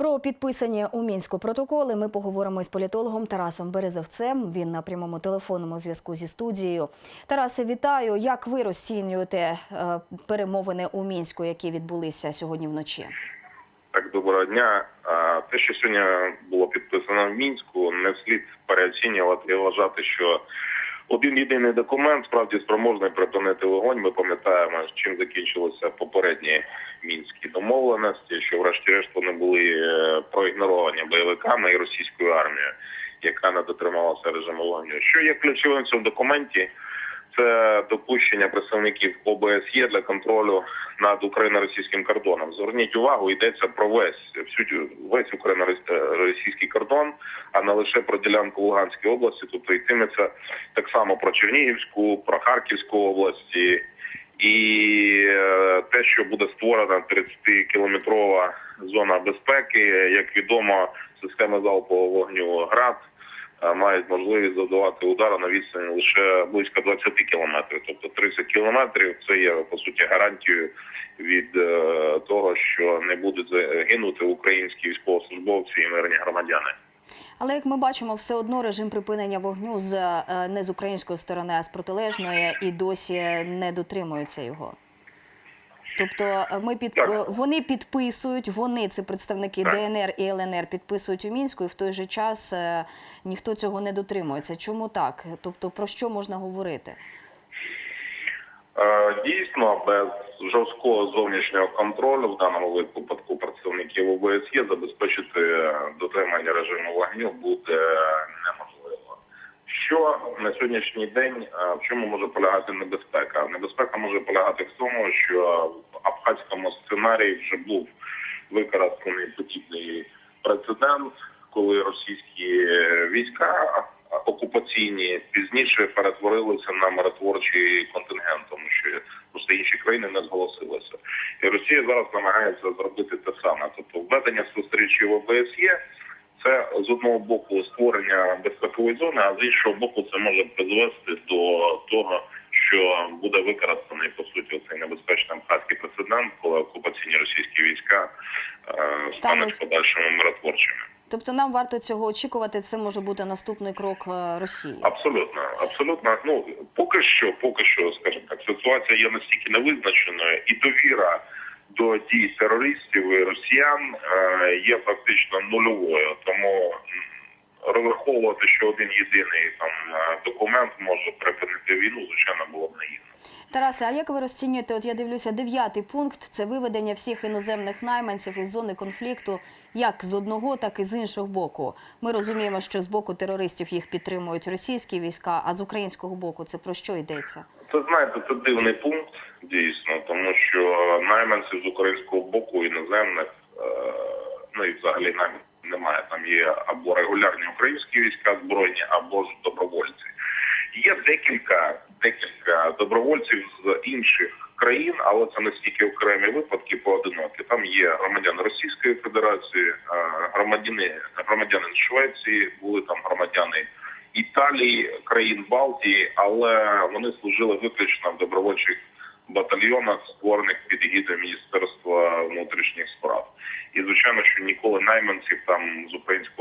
Про підписані у мінську протоколи ми поговоримо із політологом Тарасом Березовцем. Він на прямому телефонному зв'язку зі студією. Тарасе, вітаю. Як ви розцінюєте е, перемовини у мінську, які відбулися сьогодні вночі? Так, доброго дня. Те, що сьогодні було підписано в мінську, не слід переоцінювати і вважати, що один єдиний документ справді спроможний припинити вогонь. Ми пам'ятаємо, чим закінчилися попередні мінські домовленості, що врешті-решт вони були е, проігноровані бойовиками і російською армією, яка не дотрималася режиму вогню. Що є ключовим в цьому документі? Це допущення представників ОБСЄ для контролю над україно-російським кордоном. Зверніть увагу, йдеться про весь всю весь україно-російський кордон, а не лише про ділянку Луганської області. Тобто йтиметься так само про Чернігівську, про Харківську області. І е, те, що буде створена 30-кілометрова зона безпеки, як відомо, системи залпового вогню ГРАД мають можливість завдавати удари на відстані лише близько 20 кілометрів. Тобто 30 кілометрів це є по суті гарантією від е, того, що не будуть загинути українські військовослужбовці і мирні громадяни. Але як ми бачимо, все одно режим припинення вогню з е, не з української сторони, а з протилежної, і досі не дотримуються його. Тобто е, ми під Так. е, вони підписують, вони це представники Так. ДНР і ЛНР підписують у мінську, і в той же час е, ніхто цього не дотримується. Чому так? Тобто про що можна говорити? Дійсно, без жорсткого зовнішнього контролю в даному випадку представників ОБСЄ забезпечити дотримання режиму вогню буде неможливо. Що на сьогоднішній день в чому може полягати небезпека? Небезпека може полягати в тому, що абхазькому сценарії вже був використаний подібний прецедент, коли російські війська окупаційні пізніше перетворилися на миротворчий контингент, тому що просто інші країни не зголосилися. І Росія зараз намагається зробити те саме. Тобто введення зустрічі в ОБСЄ це з одного боку створення безпекової зони, а з іншого боку, це може призвести до того, що буде використаний по суті цей небезпечний абхазький прецедент, коли окупаційні російські війська е, стануть Стануть. в подальшому миротворчими. Тобто нам варто цього очікувати. Це може бути наступний крок е, Росії. Абсолютно, абсолютно. Ну поки що, поки що, скажімо так, ситуація є настільки невизначеною, і довіра до дій терористів і росіян е, є практично нульовою. Тому розраховувати, що один єдиний там е, документ може припинити війну, звичайно, було б наївно. Тарасе, а як ви розцінюєте? От я дивлюся, дев'ятий пункт це виведення всіх іноземних найманців із зони конфлікту, як з одного, так і з іншого боку. Ми розуміємо, що з боку терористів їх підтримують російські війська, а з українського боку це про що йдеться? Це знаєте, це дивний пункт дійсно, тому що найманців з українського боку іноземних, е, ну і взагалі навіть немає. Там є або регулярні українські війська збройні, або ж добровольці. Є декілька декілька добровольців з інших країн, але це не стільки окремі випадки поодинокі. Там є громадяни Російської Федерації, е, громадяни громадянин Швеції, були там громадяни Італії, країн Балтії, але вони служили виключно в добровольчих батальйонах, створених під егідою Міністерства внутрішніх справ. І звичайно, що ніколи найманців там з українського.